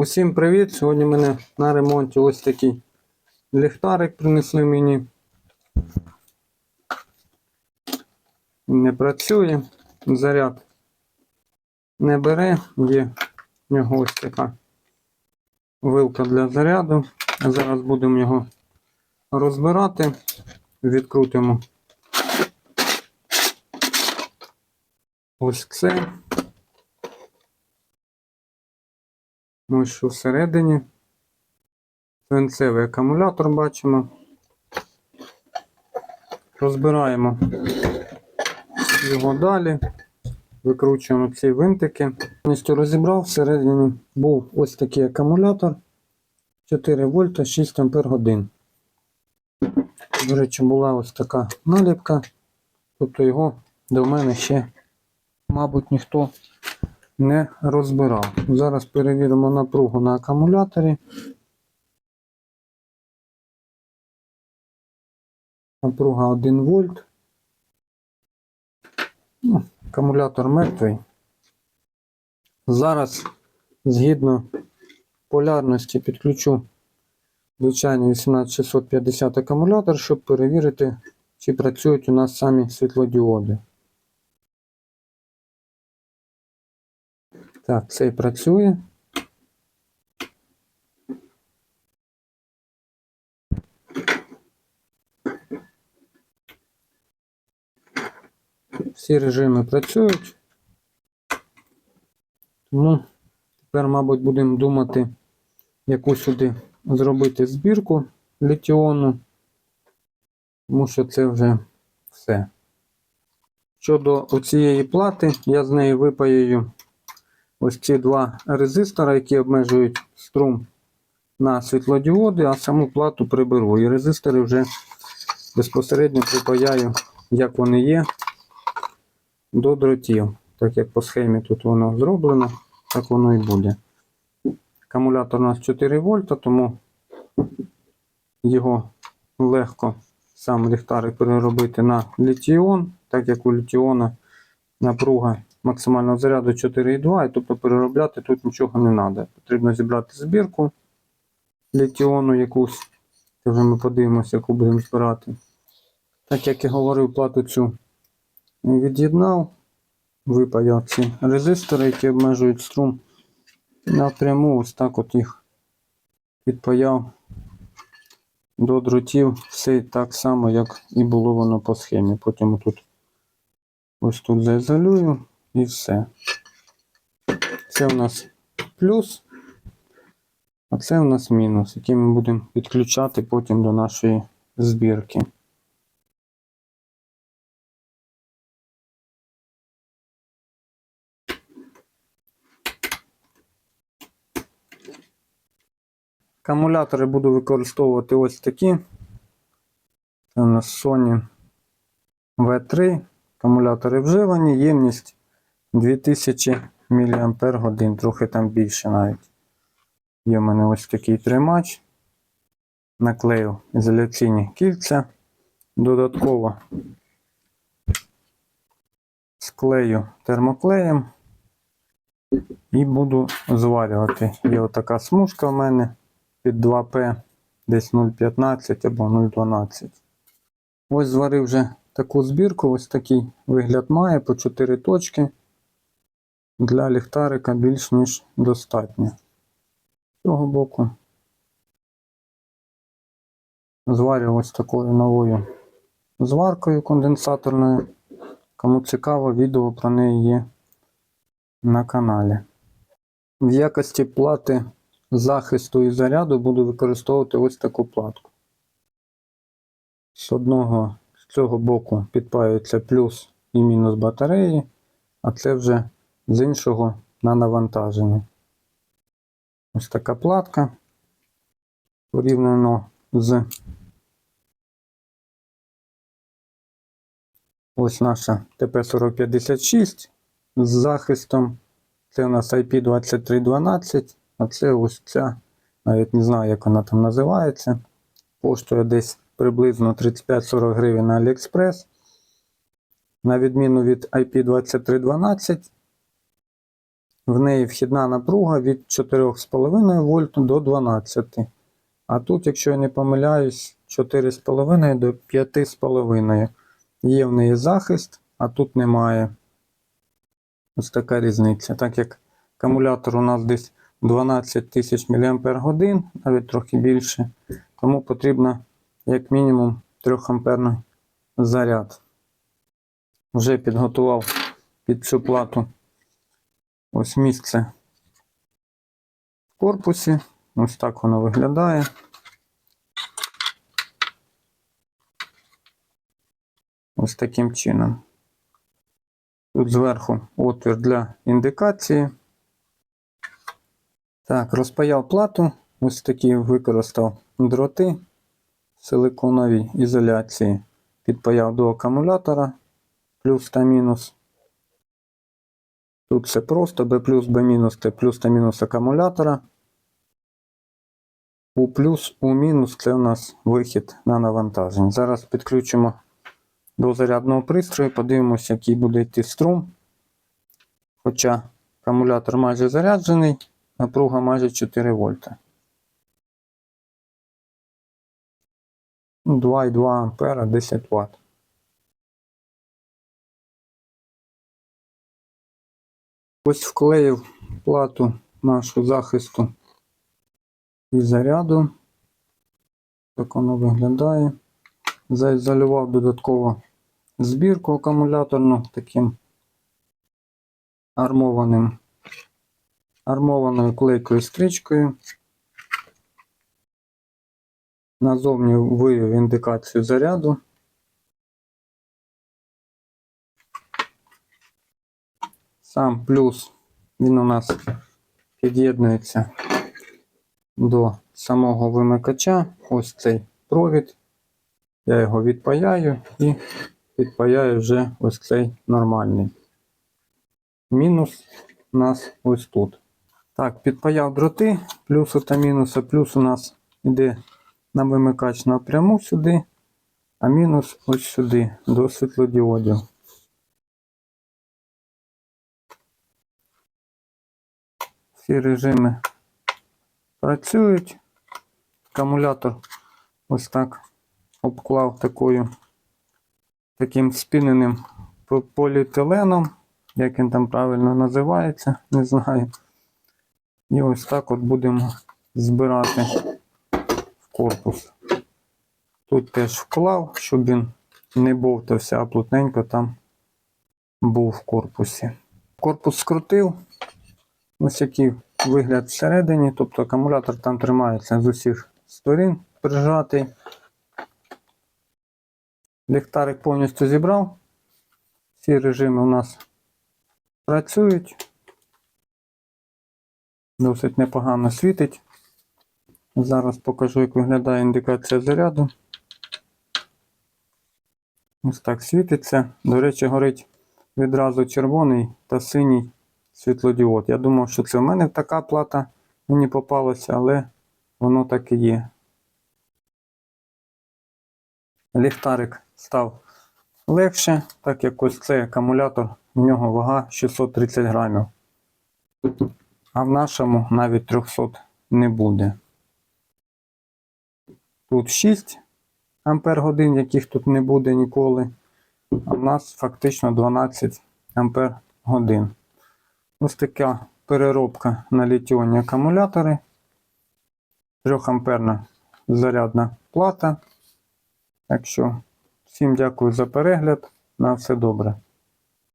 Усім привіт! Сьогодні мене на ремонті ось такий ліхтарик принесли мені. Не працює, заряд не бере, є в нього ось така вилка для заряду. Зараз будемо його розбирати, відкрутимо ось це. Ось що всередині. Свинцевий акумулятор бачимо. Розбираємо його далі. Викручуємо ці винтики. Повністю розібрав. Всередині був ось такий акумулятор 4 вольта 6 ампер годин. До речі, була ось така наліпка. Тобто його до мене ще, мабуть, ніхто не розбирав. Зараз перевіримо напругу на акумуляторі. Напруга 1 вольт. Ну, акумулятор мертвий. Зараз, згідно полярності, підключу звичайний 18650 акумулятор, щоб перевірити, чи працюють у нас самі світлодіоди. Так, цей працює. Всі режими працюють. Тому тепер, мабуть, будемо думати, яку сюди зробити збірку літіону, тому що це вже все. Щодо цієї плати, я з неї випаюю ось ці два резистора, які обмежують струм на світлодіоди, а саму плату приберу. І резистори вже безпосередньо припаяю, як вони є, до дротів. Так як по схемі тут воно зроблено, так воно і буде. Акумулятор у нас 4 вольта, тому його легко сам ліхтарик переробити на літіон, так як у літіона напруга максимального заряду 4,2, і тобто переробляти тут нічого не треба. Потрібно зібрати збірку літіону якусь. Це вже ми подивимося, яку будемо збирати. Так як я говорив, плату цю від'єднав, випаяв ці резистори, які обмежують струм. Напряму ось так от їх підпаяв до дротів. Все так само, як і було воно по схемі. Потім тут ось тут заізолюю і все. Це у нас плюс, а це у нас мінус, який ми будемо підключати потім до нашої збірки. Акумулятори буду використовувати ось такі. Це у нас Sony V3. Акумулятори вживані, ємність 2000 мАч, трохи там більше навіть. Є в мене ось такий тримач. Наклеїв ізоляційні кільця. Додатково склею термоклеєм і буду зварювати. Є отака смужка в мене під 2П, десь 0,15 або 0,12. Ось зварив вже таку збірку, ось такий вигляд має по 4 точки. Для ліхтарика більш ніж достатньо. З цього боку. Зварю ось такою новою зваркою конденсаторною. Кому цікаво, відео про неї є на каналі. В якості плати захисту і заряду буду використовувати ось таку платку. З одного з цього боку підпаюється плюс і мінус батареї, а це вже з іншого на навантаження. Ось така платка порівняно з ось наша ТП-4056 з захистом. Це у нас IP2312. А це ось ця, навіть не знаю, як вона там називається. Коштує десь приблизно 35-40 гривень на AliExpress. На відміну від IP2312, В неї вхідна напруга від 4,5 вольт до 12. А тут, якщо я не помиляюсь, 4,5 до 5,5. Є в неї захист, а тут немає. Ось така різниця. Так як акумулятор у нас десь 12 тисяч мАч, навіть трохи більше, тому потрібно як мінімум 3 амперний заряд. Вже підготував під цю плату ось місце в корпусі. Ось так воно виглядає. Ось таким чином. Тут зверху отвір для індикації. Так, розпаяв плату. Ось такі використав дроти силиконові ізоляції. Підпаяв до акумулятора плюс та мінус. Тут все просто B плюс, B мінус, Т плюс та мінус акумулятора. У плюс, у мінус це у нас вихід на навантаження. Зараз підключимо до зарядного пристрою, подивимося, який буде йти струм. Хоча акумулятор майже заряджений, напруга майже 4 вольта. 2,2 ампера 10 Вт. Ось вклеїв плату нашу захисту і заряду. Так воно виглядає. Заізолював додатково збірку акумуляторну таким армованим, армованою клейкою стрічкою. Назовні вивів індикацію заряду. Сам плюс він у нас під'єднується до самого вимикача. Ось цей провід. Я його відпаяю і підпаяю вже ось цей нормальний. Мінус у нас ось тут. Так, підпаяв дроти, плюси та мінуси. Плюс у нас йде на вимикач напряму сюди, а мінус ось сюди, до світлодіодів. Всі режими працюють. Акумулятор ось так обклав такою таким спіненим поліетиленом, як він там правильно називається, не знаю. І ось так от будемо збирати в корпус. Тут теж вклав, щоб він не бовтався, а плотненько там був в корпусі. Корпус скрутив. Ось який вигляд всередині, тобто акумулятор там тримається з усіх сторін прижатий. Ліхтарик повністю зібрав. Всі режими у нас працюють. Досить непогано світить. Зараз покажу, як виглядає індикація заряду. Ось так світиться. До речі, горить відразу червоний та синій світлодіод. Я думав, що це в мене така плата мені попалася, але воно так і є. Ліхтарик став легше, так як ось цей акумулятор, в нього вага 630 грамів. А в нашому навіть 300 не буде. Тут 6 ампер годин, яких тут не буде ніколи. А в нас фактично 12 ампер годин. Ось така переробка на літіонні акумулятори. 3 амперна зарядна плата. Так що всім дякую за перегляд. На все добре.